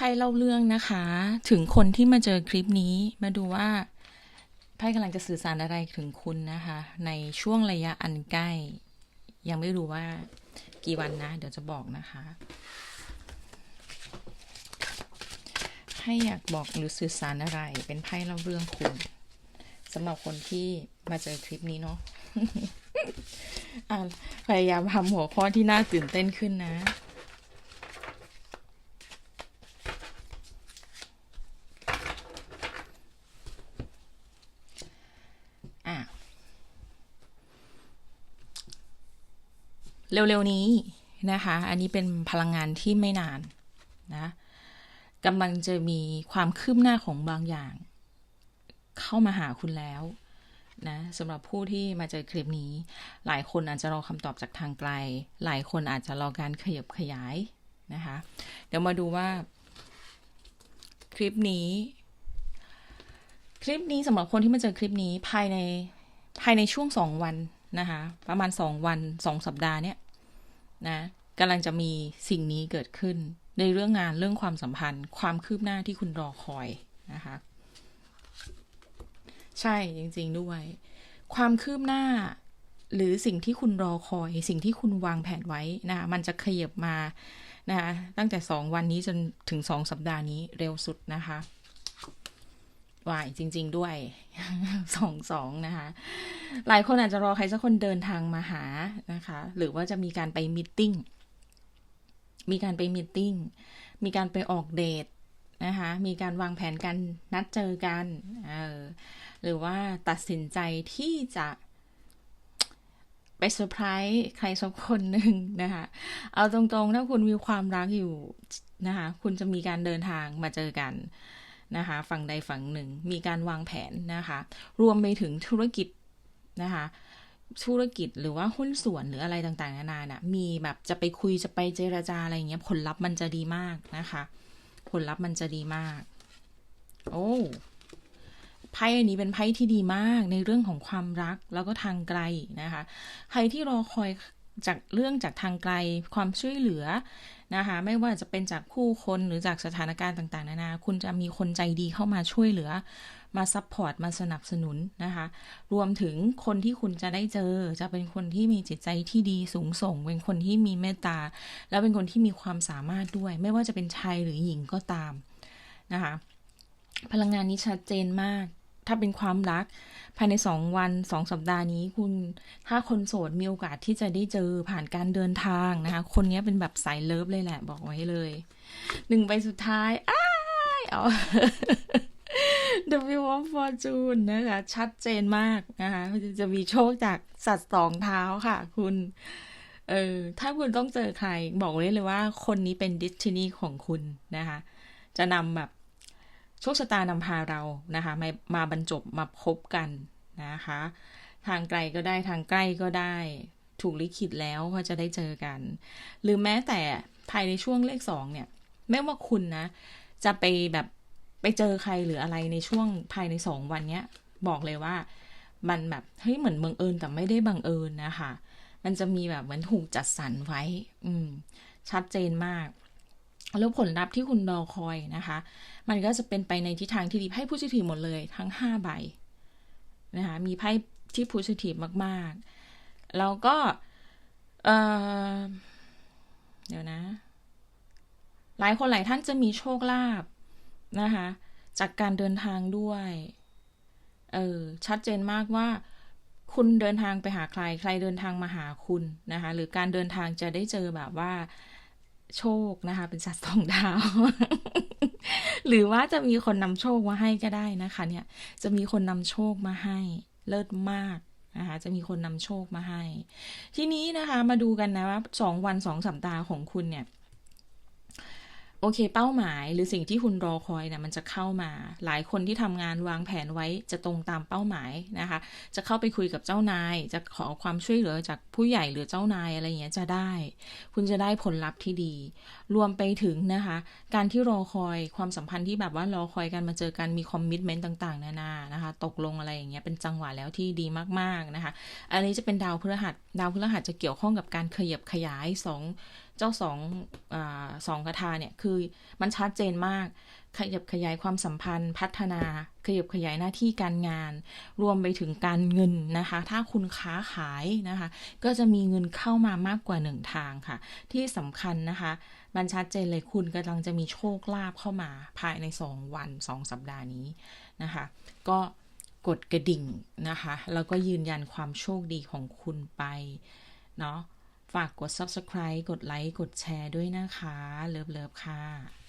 พ่เล่าเรื่องนะคะ ถึงคนที่มาเจอคลิปนี้มาดูว่าไพ่กำลังจะสื่อสารอะไรถึงคุณนะคะ ในช่วงระยะอันใกล้ ยังไม่รู้ว่ากี่วันนะ เดี๋ยวจะบอกนะคะให้อยากบอกหรือสื่อสารอะไร เป็นไพ่เล่าเรื่องคุณสำหรับคนที่มาเจอคลิปนี้เนาะะพยายามทำหัวข้อที่น่าตื่นเต้นขึ้นนะ เร็วๆนี้นะคะ อันนี้เป็นพลังงานที่ไม่นานนะกำลังจะมีความคืบหน้าของบางอย่าง เข้ามาหาคุณแล้วนะสำหรับผู้ที่มาเจอคลิปนี้ หลายคนอาจจะรอคำตอบจากทางไกล หลายคนอาจจะรอการขยับขยายนะคะ เดี๋ยวมาดูว่า คลิปนี้ คลิปนี้สำหรับคนที่มาเจอคลิปนี้ภายในภายในช่วงสองวันนะคะ ประมาณสองวันสองสัปดาห์เนี่ย นะกำลังจะมีสิ่งนี้เกิดขึ้น ในเรื่องงานเรื่องความสัมพันธ์ ความคืบหน้าที่คุณรอคอยนะคะ ใช่จริง ๆด้วย ความคืบหน้า หรือสิ่งที่คุณรอคอย สิ่งที่คุณวางแผนไว้นะมันจะขยับมานะคะตั้งแต่สองวันนี้จนถึงสองสัปดาห์นี้เร็วสุดนะคะ วายจริง ๆ ด้วยสองสองนะคะ หลายคนอาจจะรอใครสักคนเดินทางมาหานะคะ หรือว่าจะมีการไปมิทติ้งมีการไปมิทติ้งมีการไปออกเดทนะคะ มีการวางแผนกันนัดเจอกันเออหรือว่าตัดสินใจที่จะไปเซอร์ไพรส์ใครสักคนหนึ่งนะคะ เอาตรงๆ ถ้าคุณมีความรักอยู่นะคะ คุณจะมีการเดินทางมาเจอกัน นะคะฝั่งใดฝั่งหนึ่ง มีการวางแผนนะคะ รวมไปถึงธุรกิจนะคะธุรกิจหรือว่าหุ้นส่วนหรืออะไรต่างๆนานาน่ะมีแบบจะไปคุยจะไปเจรจาอะไรเงี้ยผลลัพธ์มันจะดีมากนะคะ ผลลัพธ์มันจะดีมาก โอ้ไพ่อันนี้เป็นไพ่ที่ดีมากในเรื่องของความรักแล้วก็ทางไกลนะคะ ใครที่รอคอย จากเรื่องจากทางไกลความช่วยเหลือนะคะไม่ว่าจะเป็นจากผู้คนหรือจากสถานการณ์ต่างๆ นานาคุณจะมีคนใจดีเข้ามาช่วยเหลือ มาซัพพอร์ตมาสนับสนุนนะคะรวมถึงคนที่คุณจะได้เจอ จะเป็นคนที่มีจิตใจที่ดีสูงส่ง เป็นคนที่มีเมตตา แล้วเป็นคนที่มีความสามารถด้วย ไม่ว่าจะเป็นชายหรือหญิงก็ตามนะคะพลังงานนี้ชัดเจนมาก ถ้าเป็นความรัก ภายในสองวันสองสัปดาห์นี้คุณ ถ้าคนโสดมีโอกาสที่จะได้เจอผ่านการเดินทางนะคะ คนนี้เป็นแบบสายเลิฟเลยแหละ บอกไว้เลยหนึ่งใบสุดท้ายอ้ายเอา The Wheel of Fortune นะคะ ชัดเจนมากนะคะ จะมีโชคจากสัตว์สองเท้าค่ะ คุณเออถ้าคุณต้องเจอใครบอกเลยเลยว่า คนนี้เป็นดิสตินีของคุณนะคะ จะนำแบบ โชคชะตานำพาเรานะคะมามาบรรจบมาพบกันนะคะ ทางไกลก็ได้ทางใกล้ก็ได้ถูกลิขิตแล้วว่าจะได้เจอกัน หรือแม้แต่ภายในช่วงเลขสองเนี่ยไม่ว่าคุณนะ จะไปแบบไปเจอใครหรืออะไรในช่วงภายในสองวันเนี้ย บอกเลยว่า มันแบบเฮ้ยเหมือนบังเอิญแต่ไม่ได้บังเอิญนะคะ มันจะมีแบบเหมือนถูกจัดสรรไว้ อืม ชัดเจนมาก แล้วผลลัพธ์ที่คุณรอคอยนะคะ มันก็จะเป็นไปในทิศทางที่ดีไพ่พูซิทีฟหมดเลยทั้งห้าใบนะคะมีไพ่ที่พูซิทีฟมากๆ แล้วก็เเดี๋ยวนะ หลายคนหลายท่านจะมีโชคลาภนะคะ จากการเดินทางด้วยเออชัดเจนมากว่าคุณเดินทางไปหาใคร ใครเดินทางมาหาคุณนะคะ หรือการเดินทางจะได้เจอแบบว่า โชคนะคะ เป็นสัตว์สองดาว หรือว่าจะมีคนนำโชคมาให้ก็ได้นะคะ เนี่ย จะมีคนนำโชคมาให้ เลิศมากนะคะจะมีคนนำโชคมาให้ ทีนี้นะคะ มาดูกันนะว่าสองวันสองสัปดาห์ของคุณเนี่ย โอเค เป้าหมายหรือสิ่งที่คุณรอคอยเนี่ยมันจะเข้ามา หลายคนที่ทำงานวางแผนไว้จะตรงตามเป้าหมายนะคะ จะเข้าไปคุยกับเจ้านาย จะขอความช่วยเหลือจากผู้ใหญ่หรือเจ้านายอะไรเงี้ยจะได้ คุณจะได้ผลลัพธ์ที่ดี รวมไปถึงนะคะ การที่รอคอยความสัมพันธ์ที่แบบว่ารอคอยกันมาเจอกันมีคอมมิชเมนต์ต่างๆ นานานะคะ ตกลงอะไรอย่างเงี้ยเป็นจังหวะแล้วที่ดีมากๆนะคะ อันนี้จะเป็นดาวพฤหัสดาวพฤหัสจะเกี่ยวข้องกับการขยับขยายสอง เจ้าสองอสองคาถาเนี่ยคือมันชัดเจนมาก ขยับขยายความสัมพันธ์ พัฒนา ขยับขยายหน้าที่การงาน รวมไปถึงการเงินนะคะ ถ้าคุณค้าขายนะคะ ก็จะมีเงินเข้ามามากกว่าหนึ่งทางค่ะ ที่สำคัญนะคะมันชัดเจนเลยคุณกำลังจะมีโชคลาภเข้ามาภายใน 2 วัน 2 สัปดาห์นี้นะคะ ก็กดกระดิ่งนะคะ แล้วก็ยืนยันความโชคดีของคุณไป เนาะ ฝากกด subscribe กดไลค์ กดแชร์ด้วยนะคะ เลิฟๆค่ะ